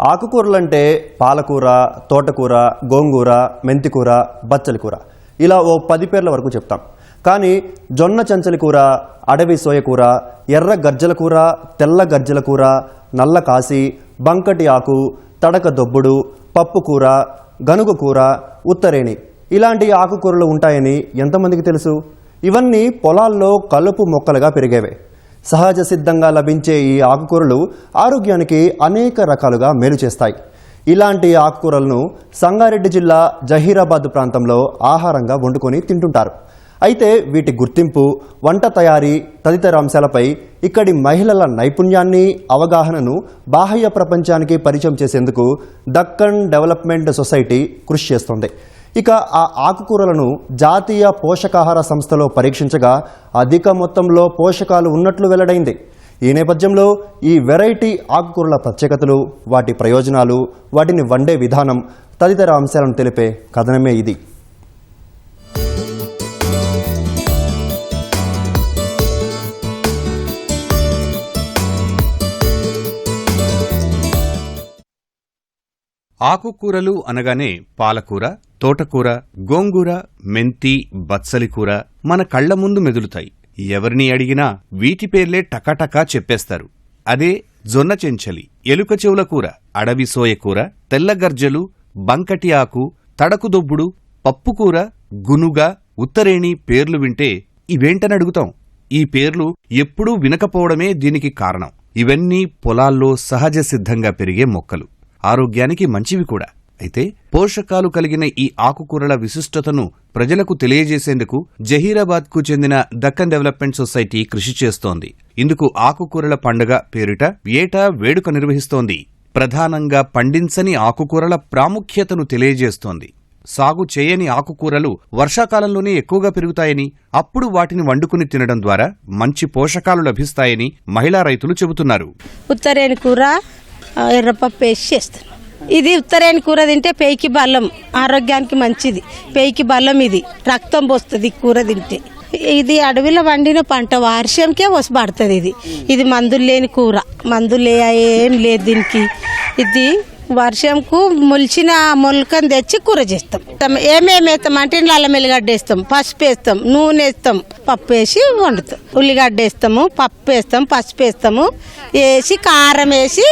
ఆకుకూరలంటే పాలకూర తోటకూర గోంగూర మెంతికూర బచ్చలి కూర ఇలా ఓ పది పేర్ల వరకు చెప్తాం. కానీ జొన్న చంచలి కూర అడవి సోయకూర ఎర్ర గజ్జల కూర తెల్ల గజ్జల కూర నల్ల కాసి బంకటి ఆకు తడక దొబ్బుడు పప్పు కూర గనుగు కూర ఉత్తరేణి. ఇలాంటి ఆకుకూరలు ఉంటాయని ఎంతమందికి తెలుసు? ఇవన్నీ పొలాల్లో కలుపు మొక్కలుగా పెరిగేవే. సహజ సిద్ధంగా లభించే ఈ ఆకుకూరలు ఆరోగ్యానికి అనేక రకాలుగా మేలు చేస్తాయి. ఇలాంటి ఆకుకూరలను సంగారెడ్డి జిల్లా జహీరాబాద్ ప్రాంతంలో ఆహారంగా వండుకొని తింటుంటారు. అయితే వీటి గుర్తింపు వంట తయారీ తదితర అంశాలపై ఇక్కడి మహిళల నైపుణ్యాన్ని అవగాహనను బాహ్య ప్రపంచానికి పరిచయం చేసేందుకు దక్కన్ డెవలప్మెంట్ సొసైటీ కృషి చేస్తోంది. ఇక ఆ ఆకుకూరలను జాతీయ పోషకాహార సంస్థలో పరీక్షించగా అధిక మొత్తంలో పోషకాలు ఉన్నట్లు వెల్లడైంది. ఈ నేపథ్యంలో ఈ వెరైటీ ఆకుకూరల ప్రత్యేకతలు వాటి ప్రయోజనాలు వాటిని వండే విధానం తదితర అంశాలను తెలిపే కథనమే ఇది. ఆకుకూరలు అనగానే పాలకూర తోటకూర గోంగూర మెంతి బత్సలి కూర మన కళ్ళ ముందు మెదులుతాయి. ఎవరిని అడిగినా వీటి పేర్లే టకాటకా చెప్పేస్తారు. అదే జొన్న చెంచలి ఎలుక చెవుల కూర అడవి సోయకూర తెల్లగర్జలు బంకటి ఆకు తడకుదొబ్బుడు పప్పుకూర గునుగ ఉత్తరేణి పేర్లు వింటే ఇవేంటని అడుగుతాం. ఈ పేర్లు ఎప్పుడూ వినకపోవడమే దీనికి కారణం. ఇవన్నీ పొలాల్లో సహజ సిద్ధంగా పెరిగే మొక్కలు. ఆరోగ్యానికి మంచివి కూడా. అయితే పోషకాలు కలిగిన ఈ ఆకుకూరల విశిష్టతను ప్రజలకు తెలియజేసేందుకు జహీరాబాద్కు చెందిన దక్కన్ డెవలప్మెంట్ సొసైటీ కృషి చేస్తోంది. ఇందుకు ఆకుకూరల పండుగ పేరిట ఏటా వేడుక నిర్వహిస్తోంది. ప్రధానంగా పండించని ఆకుకూరల ప్రాముఖ్యతను తెలియజేస్తోంది. సాగు చేయని ఆకుకూరలు వర్షాకాలంలోనే ఎక్కువగా పెరుగుతాయని అప్పుడు వాటిని వండుకుని తినడం ద్వారా మంచి పోషకాలు లభిస్తాయని మహిళా రైతులు చెబుతున్నారు. ఉత్తరేని కూర ఎర్రపప్పు వేసి చేస్తారు. ఇది ఉత్తరాయణ కూర తింటే పేయికి బలం ఆరోగ్యానికి మంచిది. పేయికి బలం ఇది. రక్తం పోస్తుంది కూర తింటే. ఇది అడవిలో వండిన పంట వర్షంకే వసి పడుతుంది ఇది. ఇది మందులు లేని కూర. మందులు ఏం లేదు దీనికి. ఇది వర్షంకు మొలిచిన మొలకను తెచ్చి కూర చేస్తాం. ఏమేమి వేస్తాం అంటే అల్లం ఎల్లిగడ్డ వేస్తాం పసుపు వేస్తాం నూనె వేస్తాం పప్పు వేసి వండుతాం. ఉల్లిగడ్డ వేస్తాము పప్పు వేస్తాం పసుపు వేస్తాము వేసి కారం వేసి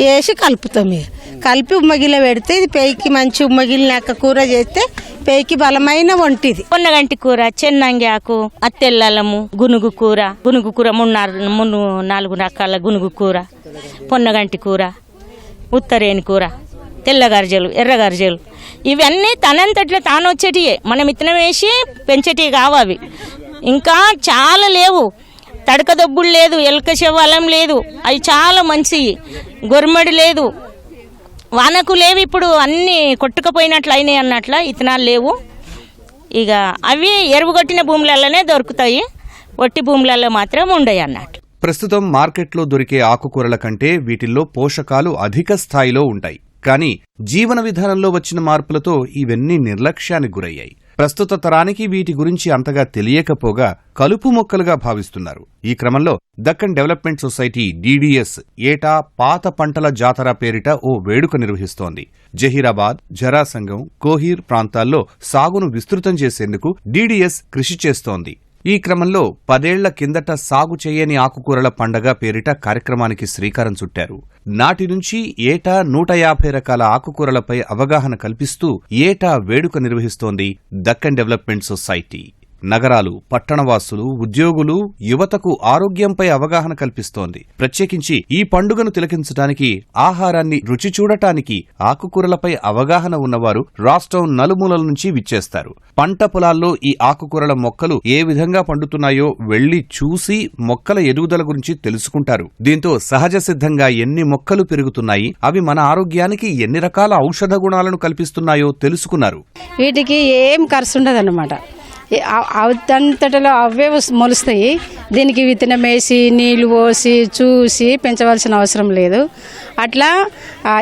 వేసి కలుపుతాం ఇక. కలిపి ఉమ్మగిల్ల పెడితే ఇది పేయికి మంచి ఉమ్మగిలినాక కూర చేస్తే పేయికి బలమైన వంటిది. పొన్నగంటి కూర చెన్నంగి ఆకు అత్తెల్లము గునుగు కూర గునుగు కూర మూడు నాలుగు నాలుగు రకాల గునుగు కూర పొన్నగంటి కూర ఉత్తరేణి కూర తెల్లగర్జలు ఎర్రగర్జలు. ఇవన్నీ తనంతట్లో తాను వచ్చేటియే. మనం ఇత్తనం వేసి పెంచేటివి కావు అవి. ఇంకా చాలా లేవు. తడకదొబ్బులు లేదు ఎలక శవాలం లేదు. అవి చాలా మంచివి గొర్రెమడి లేదు. వానకు లేవు ఇప్పుడు అన్నీ కొట్టుకుపోయినట్లు అయినాయి అన్నట్ల ఇతనాలు లేవు. ఇక అవి ఎరువుగొట్టిన భూములలోనే దొరుకుతాయి. ఒట్టి భూములలో మాత్రం ఉండయి అన్నట్టు. ప్రస్తుతం మార్కెట్లో దొరికే ఆకుకూరల కంటే వీటిల్లో పోషకాలు అధిక స్థాయిలో ఉంటాయి. కానీ జీవన విధానంలో వచ్చిన మార్పులతో ఇవన్నీ నిర్లక్ష్యానికి గురయ్యాయి. ప్రస్తుత తరానికి వీటి గురించి అంతగా తెలియకపోగా కలుపు మొక్కలుగా భావిస్తున్నారు. ఈ క్రమంలో దక్కన్ డెవలప్మెంట్ సొసైటీ డీడీఎస్ ఏటా పాత పంటల జాతర పేరిట ఓ వేడుక నిర్వహిస్తోంది. జహీరాబాద్ జరాసంగం కోహీర్ ప్రాంతాల్లో సాగును విస్తృతం చేసేందుకు డీడీఎస్ కృషి చేస్తోంది. ఈ క్రమంలో పదేళ్ళ కిందట సాగు చేయని ఆకుకూరల పండగ పేరిట కార్యక్రమానికి శ్రీకారం చుట్టారు. నాటి నుంచి ఏటా నూట యాభై రకాల ఆకుకూరలపై అవగాహన కల్పిస్తూ ఏటా వేడుక నిర్వహిస్తోంది దక్కన్ డెవలప్మెంట్ సొసైటీ. నగరాలు పట్టణవాసులు ఉద్యోగులు యువతకు ఆరోగ్యంపై అవగాహన కల్పిస్తోంది. ప్రత్యేకించి ఈ పండుగను తిలకించడానికి ఆహారాన్ని రుచి చూడటానికి ఆకుకూరలపై అవగాహన ఉన్నవారు రాష్ట్రం నలుమూలల నుంచి విచ్చేస్తారు. పంట పొలాల్లో ఈ ఆకుకూరల మొక్కలు ఏ విధంగా పండుతున్నాయో వెళ్ళి చూసి మొక్కల ఎదుగుదల గురించి తెలుసుకుంటారు. దీంతో సహజ సిద్ధంగా ఎన్ని మొక్కలు పెరుగుతున్నాయి అవి మన ఆరోగ్యానికి ఎన్ని రకాల ఔషధ గుణాలను కల్పిస్తున్నాయో తెలుసుకున్నారు. వీటికి ఏం ఖర్చు ఉండదు అనమాట అవే మొలుస్తాయి. దీనికి విత్తనం వేసి నీళ్ళు పోసి చూసి పెంచవలసిన అవసరం లేదు. అట్లా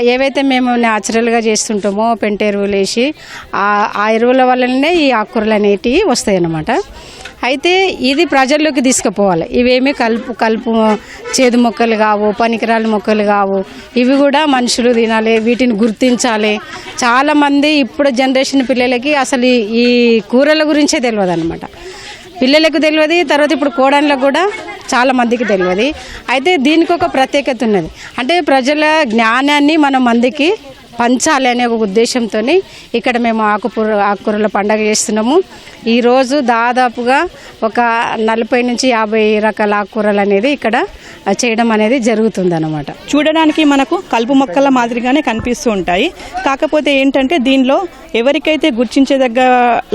ఏవైతే మేము న్యాచురల్గా చేస్తుంటామో పెంట ఎరువులు వేసి ఆ ఎరువుల వల్లనే ఈ ఆకుకూరలు అనేటివి వస్తాయి అన్నమాట అయితే ఇది ప్రజల్లోకి తీసుకుపోవాలి. ఇవేమి కలుపు కలుపు చేదు మొక్కలు కావు పనికిరాలు మొక్కలు కావు. ఇవి కూడా మనుషులు తినాలి వీటిని గుర్తించాలి. చాలామంది ఇప్పుడు జనరేషన్ పిల్లలకి అసలు ఈ- ఈ కూరల గురించే తెలియదు అనమాట పిల్లలకు తెలియదు తర్వాత ఇప్పుడు కోడళ్ళకు కూడా చాలా మందికి తెలియదు. అయితే దీనికి ఒక ప్రత్యేకత ఉన్నది. అంటే ప్రజల జ్ఞానాన్ని మనం మందికి పంచాలి అనే ఒక ఉద్దేశంతో ఇక్కడ మేము ఆకుకూర ఆకుకూరల పండగ చేస్తున్నాము. ఈరోజు దాదాపుగా ఒక నలభై నుంచి యాభై రకాల ఆకుకూరలు అనేది ఇక్కడ చేయడం అనేది జరుగుతుంది అనమాట చూడడానికి మనకు కలుపు మొక్కల మాదిరిగానే కనిపిస్తూ ఉంటాయి. కాకపోతే ఏంటంటే దీనిలో ఎవరికైతే గుర్తించదగ్గ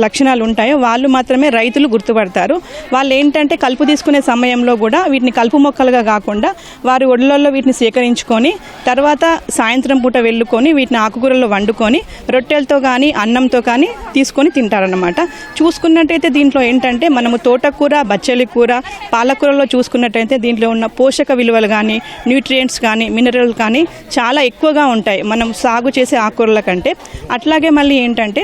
లక్షణాలు ఉంటాయో వాళ్ళు మాత్రమే రైతులు గుర్తుపడతారు. వాళ్ళు ఏంటంటే కలుపు తీసుకునే సమయంలో కూడా వీటిని కలుపు మొక్కలుగా కాకుండా వారి ఒళ్ళల్లో వీటిని సేకరించుకొని తర్వాత సాయంత్రం పూట వెళ్ళుకొని వీటిని ఆకుకూరల్లో వండుకొని రొట్టెలతో కానీ అన్నంతో కానీ తీసుకొని తింటారనమాట చూసుకున్నట్టయితే దీంట్లో ఏంటంటే మనము తోటకూర బచ్చలి కూర పాలకూరలో చూసుకున్నట్టయితే దీంట్లో ఉన్న పోషక విలువలు కానీ న్యూట్రియంట్స్ కానీ మినరల్ కానీ చాలా ఎక్కువగా ఉంటాయి. మనం సాగు చేసే ఆకుకూరల కంటే. అట్లాగే మళ్ళీ ఏంటంటే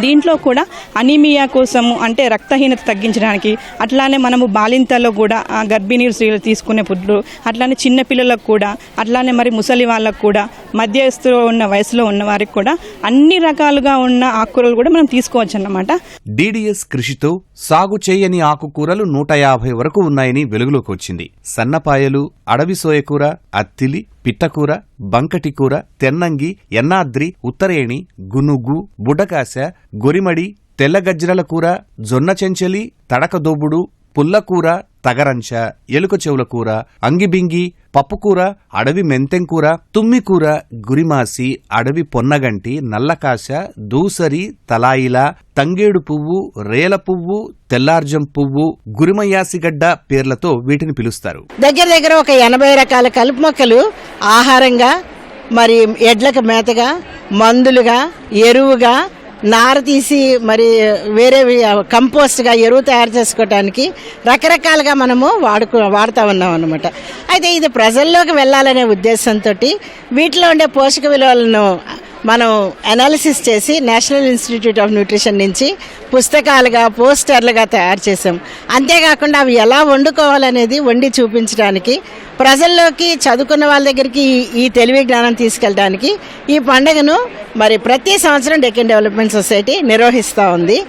దీంట్లో కూడా అనీమియా కోసము అంటే రక్తహీనత తగ్గించడానికి అట్లానే మనము బాలింతలో కూడా గర్భిణీ స్త్రీలు తీసుకునే పుట్లు అట్లానే చిన్నపిల్లలకు కూడా అట్లానే మరి ముసలి వాళ్ళకు కూడా మధ్యస్థులో ఉన్న వయసులో ఉన్న వారికి కూడా అన్ని రకాలుగా ఉన్న ఆకుకూరలు కూడా మనం తీసుకోవచ్చు అన్నమాట డిడిఎస్ కృషితో సాగు చేయని ఆకుకూరలు నూట యాభై వరకు ఉన్నాయని వెలుగులోకి వచ్చింది. సన్నపాయలు అడవి సోయకూర అత్తిలి పిట్టకూర బంకటికూర తెన్నంగి ఎన్నాద్రి ఉత్తరేణి గునుగు బుడకాశ గొరిమడి తెల్లగజ్జరల కూర జొన్న చెంచలి తడకదోబుడు పుల్లకూర తగరంచ ఎలుక చెవుల కూర అంగిబింగి పప్పుకూర అడవి మెంతెంకూర తుమ్మికూర గురిమాసి అడవి పొన్నగంటి నల్లకాశ దూసరి తలాయిల తంగేడు పువ్వు రేల పువ్వు తెల్లార్జం పువ్వు గురిమయాసిగడ్డ పేర్లతో వీటిని పిలుస్తారు. దగ్గర దగ్గర ఒక ఎనభై రకాల కలుపు మొక్కలు ఆహారంగా మరి ఎడ్లకు మేతగా మందులుగా ఎరువుగా నార తీసి మరి వేరే కంపోస్ట్గా ఎరువు తయారు చేసుకోవడానికి రకరకాలుగా మనము వాడుకు వాడుతూ ఉన్నాం అనమాట అయితే ఇది ప్రజల్లోకి వెళ్ళాలనే ఉద్దేశంతో వీటిలో ఉండే పోషక విలువలను మనం అనాలిసిస్ చేసి నేషనల్ ఇన్స్టిట్యూట్ ఆఫ్ న్యూట్రిషన్ నుంచి పుస్తకాలుగా పోస్టర్లుగా తయారు చేసాం అంతేకాకుండా అవి ఎలా వండుకోవాలనేది వండి చూపించడానికి ప్రజల్లోకి చదువుకున్న వాళ్ళ దగ్గరికి ఈ- తెలివి జ్ఞానం తీసుకెళ్ళడానికి ఈ పండుగను మరి ప్రతి సంవత్సరం డెక్కన్ డెవలప్మెంట్ సొసైటీ నిర్వహిస్తూ ఉంది.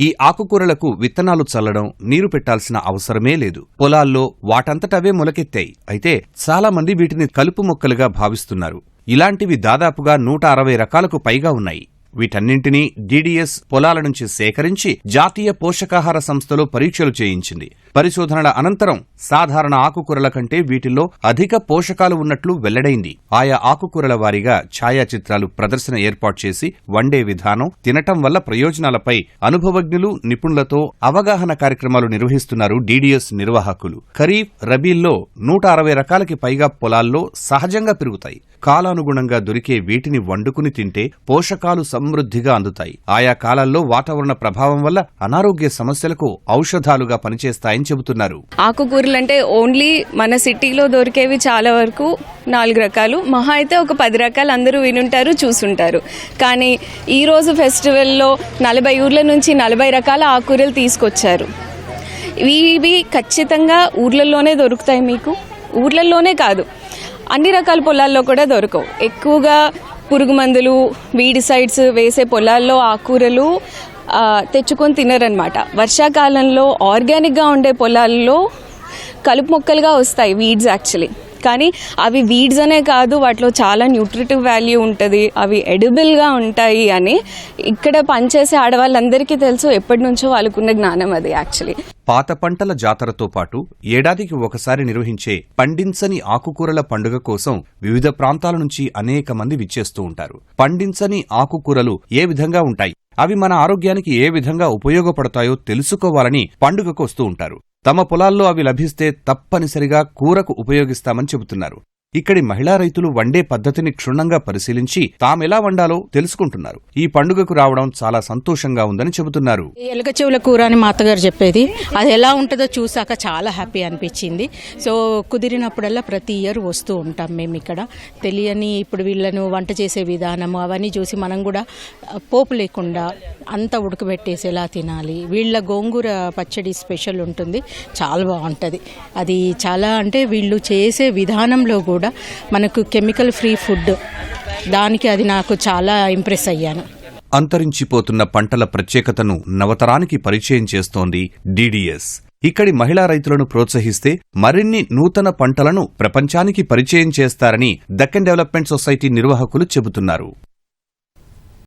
ఈ ఆకుకూరలకు విత్తనాలు చల్లడం నీరు పెట్టాల్సిన అవసరమే లేదు. పొలాల్లో వాటంతటవే మొలకెత్తాయి. అయితే చాలా మంది వీటిని కలుపు మొక్కలుగా భావిస్తున్నారు. ఇలాంటివి దాదాపుగా నూట అరవై రకాలకు పైగా ఉన్నాయి. వీటన్నింటినీ డీడీఎస్ పొలాల నుంచి సేకరించి జాతీయ పోషకాహార సంస్థలో పరీక్షలు చేయించింది. పరిశోధనల అనంతరం సాధారణ ఆకుకూరల కంటే వీటిల్లో అధిక పోషకాలు ఉన్నట్లు వెల్లడైంది. ఆయా ఆకుకూరల వారీగా ఛాయాచిత్రాలు ప్రదర్శన ఏర్పాటు చేసి వండే విధానం తినటం వల్ల ప్రయోజనాలపై అనుభవజ్ఞులు నిపుణులతో అవగాహన కార్యక్రమాలు నిర్వహిస్తున్నారు డీడీఎస్ నిర్వాహకులు. ఖరీఫ్ రబీల్లో నూట అరవై రకాలకి పైగా పొలాల్లో సహజంగా పెరుగుతాయి. కాలానుగుణంగా దొరికే వీటిని వండుకుని తింటే పోషకాలు సమృద్ధిగా అందుతాయి. ఆయా కాలాల్లో వాతావరణ ప్రభావం వల్ల అనారోగ్య సమస్యలకు ఔషధాలుగా పనిచేస్తాయని చెబుతున్నారు? ఆకుకూరలు అంటే ఓన్లీ మన సిటీలో దొరికేవి చాలా వరకు నాలుగు రకాలు. మహా అయితే ఒక పది రకాలు అందరూ వినుంటారు చూసుంటారు. కానీ ఈరోజు ఫెస్టివల్లో నలభై ఊర్ల నుంచి నలభై రకాల ఆకుకూరలు తీసుకొచ్చారు. ఇవి ఖచ్చితంగా ఊర్లలోనే దొరుకుతాయి మీకు? ఊర్లలోనే కాదు. అన్ని రకాల పొలాల్లో కూడా దొరకవు. ఎక్కువగా పురుగు మందులు వీడిసైడ్స్ వేసే పొలాల్లో ఆకుకూరలు తెచ్చుకొని తినరనమాట వర్షాకాలంలో ఆర్గానిక్గా ఉండే పొలాల్లో కలుపు మొక్కలుగా వస్తాయి వీడ్స్ యాక్చువల్లీ కానీ అవి వీడ్స్ అనే కాదు వాటిలో చాలా న్యూట్రిటివ్ వాల్యూ ఉంటుంది అవి ఎడిబుల్గా ఉంటాయి అని ఇక్కడ పనిచేసే ఆడవాళ్ళందరికీ తెలుసు ఎప్పటి నుంచో వాళ్ళకున్న జ్ఞానం అది యాక్చువల్లీ పాత పంటల జాతరతో పాటు ఏడాదికి ఒకసారి నిర్వహించే పండించని ఆకుకూరల పండుగ కోసం వివిధ ప్రాంతాల నుంచి అనేక మంది విచ్చేస్తూ ఉంటారు. పండించని ఆకుకూరలు ఏ విధంగా ఉంటాయి? అవి మన ఆరోగ్యానికి ఏ విధంగా ఉపయోగపడతాయో తెలుసుకోవాలని పండుగకు వస్తూ ఉంటారు. తమ పొలాల్లో అవి లభిస్తే తప్పనిసరిగా కూరకు ఉపయోగిస్తామని చెబుతున్నారు. ఇక్కడి మహిళా రైతులు వండే పద్ధతిని క్షుణ్ణంగా పరిశీలించి తామెలా వండాలో తెలుసుకుంటున్నారు. ఈ పండుగకు రావడం చాలా సంతోషంగా ఉందని చెబుతున్నారు. ఎలుక చెవుల కూర అని మా అత్తగారు చెప్పేది. అది ఎలా ఉంటుందో చూసాక చాలా హ్యాపీ అనిపించింది. సో కుదిరినప్పుడల్లా ప్రతి ఇయర్ వస్తూ ఉంటాం మేము ఇక్కడ. తెలియని ఇప్పుడు వీళ్ళను వంట చేసే విధానము అవన్నీ చూసి మనం కూడా పోపు లేకుండా అంతా ఉడకబెట్టేసేలా తినాలి. వీళ్ళ గోంగూర పచ్చడి స్పెషల్ ఉంటుంది. చాలా బాగుంటుంది. అది చాలా అంటే వీళ్ళు చేసే విధానంలో కూడా కూడా మనకు కెమికల్ ఫ్రీ ఫుడ్. దానికి అది నాకు చాలా ఇంప్రెస్ అయ్యాను. అంతరించిపోతున్న పంటల ప్రత్యేకతను నవతరానికి పరిచయం చేస్తోంది డీడీఎస్. ఇక్కడి మహిళా రైతులను ప్రోత్సహిస్తే మరిన్ని నూతన పంటలను ప్రపంచానికి పరిచయం చేస్తారని దక్కన్ డెవలప్మెంట్ సొసైటీ నిర్వాహకులు చెబుతున్నారు.